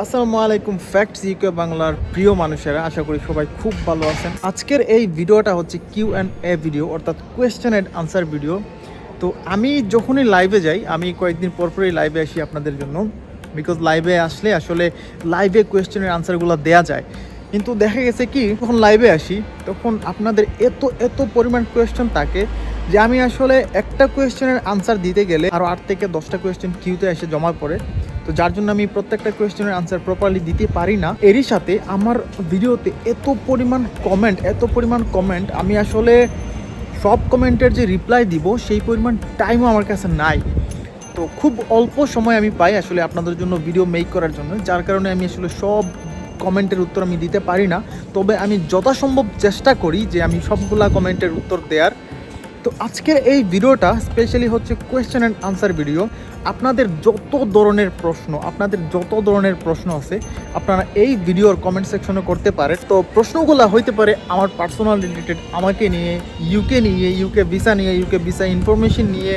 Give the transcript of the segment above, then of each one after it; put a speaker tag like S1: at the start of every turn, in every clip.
S1: আসসালামু আলাইকুম facts UK বাংলার প্রিয় মানুষেরা, আশা করি সবাই খুব ভালো আছেন। আজকের এই ভিডিওটা হচ্ছে কিউ অ্যান্ড এ ভিডিও অর্থাৎ কোয়েশ্চেন অ্যান্ড আনসার ভিডিও তো আমি যখনই লাইভে যাই, আমি কয়েকদিন পরপরই লাইভে আসি আপনাদের জন্য। বিকজ লাইভে আসলে আসলে লাইভে কোয়েশ্চেনের আনসারগুলো দেয়া যায়। কিন্তু দেখা গেছে কি, যখন লাইভে আসি, তখন আপনাদের এত এত পরিমাণ কোয়েশ্চেন থাকে যে আমি আসলে একটা কোয়েশ্চেনের আনসার দিতে গেলে আরও আট থেকে দশটা কোয়েশ্চেন কিউতে এসে জমা পড়ে। তো যার জন্য আমি প্রত্যেকটা কোয়েশ্চেনের আনসার প্রপারলি দিতে পারি না। এরই সাথে আমার ভিডিওতে এত পরিমাণ কমেন্ট এত পরিমাণ কমেন্ট আমি আসলে সব কমেন্টের যে রিপ্লাই দিব, সেই পরিমাণ টাইমও আমার কাছে নাই। তো খুব অল্প সময় আমি পাই আসলে আপনাদের জন্য ভিডিও মেক করার জন্য, যার কারণে আমি আসলে সব কমেন্টের উত্তর আমি দিতে পারি না। তবে আমি যথাসম্ভব চেষ্টা করি যে আমি সবগুলা কমেন্টের উত্তর দেওয়ার তো আজকের এই ভিডিওটা স্পেশালি হচ্ছে কোয়েশ্চেন অ্যান্ড আনসার ভিডিও আপনাদের যত ধরনের প্রশ্ন, আপনাদের যত ধরনের প্রশ্ন আছে, আপনারা এই ভিডিওর কমেন্ট সেকশনে করতে পারেন। তো প্রশ্নগুলো হইতে পারে আমার পার্সোনাল রিলেটেড আমাকে নিয়ে ইউকে নিয়ে ইউকে ভিসা নিয়ে ইউকে ভিসা ইনফরমেশন নিয়ে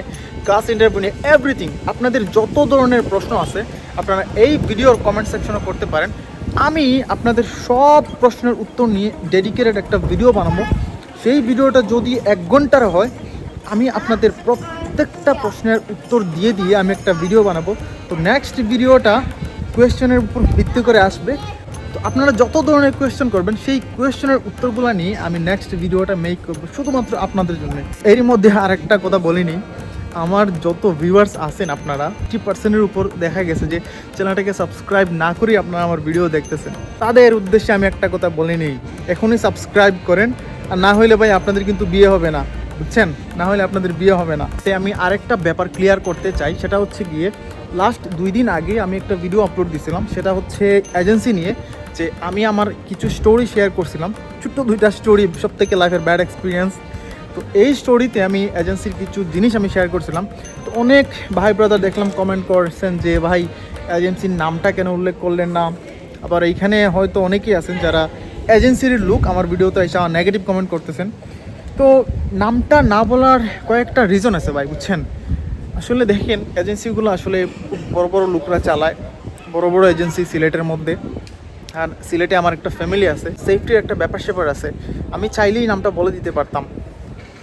S1: কাজ ইন্টারভিউ নিয়ে এভরিথিং আপনাদের যত ধরনের প্রশ্ন আছে, আপনারা এই ভিডিওর কমেন্ট সেকশনে করতে পারেন। আমি আপনাদের সব প্রশ্নের উত্তর নিয়ে ডেডিকেটেড একটা ভিডিও বানাবো। সেই ভিডিওটা যদি এক ঘণ্টার হয়, আমি আপনাদের প্রত্যেকটা প্রশ্নের উত্তর দিয়ে দিয়ে আমি একটা ভিডিও বানাবো। তো নেক্সট ভিডিওটা কোয়েশ্চেনের উপর ভিত্তি করে আসবে। তো আপনারা যত ধরনের কোয়েশ্চেন করবেন, সেই কোয়েশ্চেনের উত্তরগুলো নিয়ে আমি নেক্সট ভিডিওটা মেক করব শুধুমাত্র আপনাদের জন্য। এরই মধ্যে আর একটা কথা বলিনি। আমার যত ভিউয়ার্স আছেন আপনারা ফিফটি পার্সেন্টের উপর দেখা গেছে যে চ্যানেলটাকে সাবস্ক্রাইব না করেই আপনারা আমার ভিডিও দেখতেছেন। তাদের উদ্দেশ্যে আমি একটা কথা বলে নিই এখনই সাবস্ক্রাইব করেন। আর না হইলে ভাই আপনাদের কিন্তু বিয়ে হবে না। বুঝছেন? না হলে আপনাদের বিয়ে হবে না। তাই আমি আরেকটা ব্যাপার ক্লিয়ার করতে চাই, সেটা হচ্ছে গিয়ে লাস্ট দুই দিন আগে আমি একটা ভিডিও আপলোড দিয়েছিলাম সেটা হচ্ছে এজেন্সি নিয়ে, যে আমি আমার কিছু স্টোরি শেয়ার করছিলাম, ছোট্ট দুইটা স্টোরি সব থেকে লাইফের ব্যাড এক্সপিরিয়েন্স তো এই স্টোরিতে আমি এজেন্সির কিছু জিনিস আমি শেয়ার করছিলাম। তো অনেক ভাই ব্রাদার দেখলাম কমেন্ট করছেন যে, ভাই এজেন্সির নামটা কেন উল্লেখ করলেন না? আবার এইখানে হয়তো অনেকেই আছেন যারা এজেন্সির লুক আমার ভিডিওতে এসে নেগেটিভ কমেন্ট করতেছেন। তো নামটা না বলার কয়েকটা রিজন আছে ভাই, বুঝছেন? আসলে দেখেন এজেন্সিগুলো আসলে বড় বড় লোকরা চালায়, বড় বড় এজেন্সি সিলেটের মধ্যে। আর সিলেটে আমার একটা ফ্যামিলি আছে সেফটির একটা ব্যাপার স্যাপার আছে। আমি চাইলেই নামটা বলে দিতে পারতাম।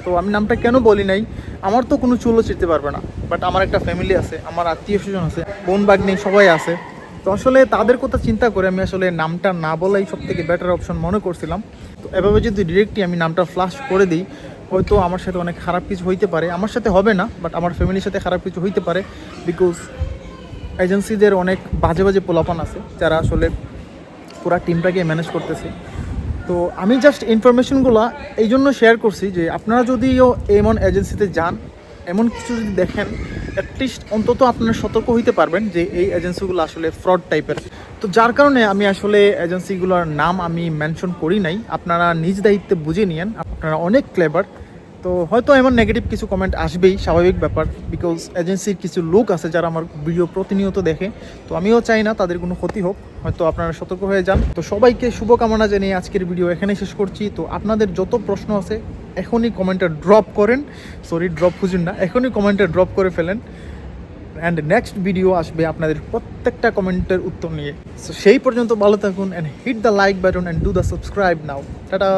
S1: তো আমি নামটা কেন বলি নাই? আমার তো কোনো চুলও চিনতে পারবে না। বাট আমার একটা ফ্যামিলি আছে, আমার আত্মীয় স্বজন আছে বোন বাগনি সবাই আছে। তো আসলে তাদের কথা চিন্তা করে আমি আসলে নামটা না বলাই সব থেকে বেটার অপশন মনে করছিলাম। তো এভাবে যদি ডিরেক্টলি আমি নামটা ফ্লাশ করে দিই, হয়তো আমার সাথে অনেক খারাপ কিছু হইতে পারে। আমার সাথে হবে না বাট আমার ফ্যামিলির সাথে খারাপ কিছু হইতে পারে বিকজ এজেন্সিদের অনেক বাজে বাজে পোলাপান আছে, যারা আসলে পুরা টিমটাকে ম্যানেজ করতেছে। তো আমি জাস্ট ইনফরমেশনগুলো এই জন্য শেয়ার করছি যে আপনারা যদিও এমন এজেন্সিতে যান, এমন কিছু যদি দেখেন অ্যাটলিস্ট অন্তত আপনারা সতর্ক হইতে পারবেন যে এই এজেন্সিগুলো আসলে ফ্রড টাইপের। তো যার কারণে আমি আসলে এজেন্সিগুলোর নাম আমি মেনশন করি নাই। আপনারা নিজ দায়িত্বে বুঝে নিয়েন। আপনারা অনেক ক্লেবার তো হয়তো এমন নেগেটিভ কিছু কমেন্ট আসবেই, স্বাভাবিক ব্যাপার বিকজ এজেন্সির কিছু লোক আছে যারা আমার ভিডিও প্রতিনিয়ত দেখে, তো আমিও চাই না তাদের কোনো ক্ষতি হোক, হয়তো আপনারা সতর্ক হয়ে যান। তো সবাইকে শুভকামনা জানিয়ে আজকের ভিডিও এখানে শেষ করছি। তো আপনাদের যত প্রশ্ন আছে, এখনই কমেন্টে ড্রপ করেন। সরি ড্রপ খুঁজুন না, এখনই কমেন্টে ড্রপ করে ফেলেন। অ্যান্ড নেক্সট ভিডিও আসবে আপনাদের প্রত্যেকটা কমেন্টের উত্তর নিয়ে। সো সেই পর্যন্ত ভালো থাকুন and hit the like button and do the subscribe now tata!